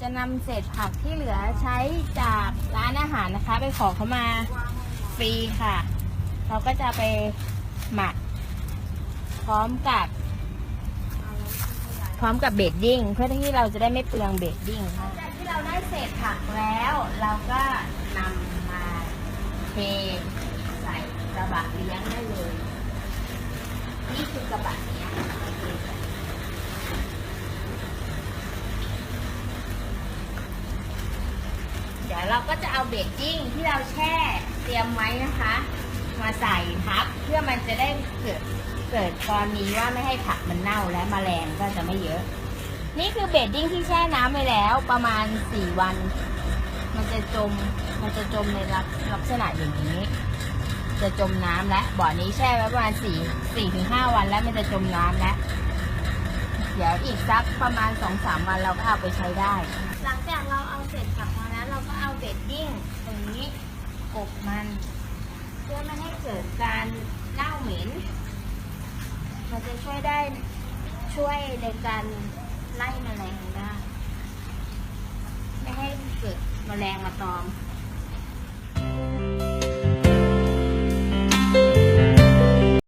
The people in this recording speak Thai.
จะนำเศษผักที่เหลือใช้จากร้านอาหารนะคะ ไปขอเขามาฟรีค่ะ เราก็จะไปหมัก พร้อมกับ พร้อมกับเบดดิ้งเพื่อที่เราจะได้ไม่เปลืองเบดดิ้งค่ะจากที่เราได้เศษผักแล้ว เราก็นำมาเทใส่กระบะเลี้ยงได้เลย นี่คือกระบะเลี้ยงเทใส่เดี๋ ยวเราก็จะเอาเบดดิ้งที่เราแช่เตรียมไว้นะคะ มาใส่ทับเพื่อมันจะได้เกิดเกิดกรณีว่าไม่ให้ผักมันเน่าและแมลงก็จะไม่เยอะ นี่คือเบดดิ้งที่แช่น้ำไปแล้วประมาณ 4 วัน มันจะจมมันจะจมในลักลักษณะอย่างนี้ จะจมน้ำแล้วบ่อนี้แช่ไว้ประมาณ4 4ถึง5วันแล้วมันจะจมน้ำแล้วเดี๋ยวอีกสักประมาณ 2-3 วันเราก็เอาไปใช้ได้ หลังจากเราเอาเศษผักมา เราก็เอาเบดดิ้งตรงนี้กบมัน เพื่อไม่ให้เกิดการเน่าเหม็น มันจะช่วยได้ช่วยในการไล่แมลงได้ไม่ให้เกิดแมลงมาตอม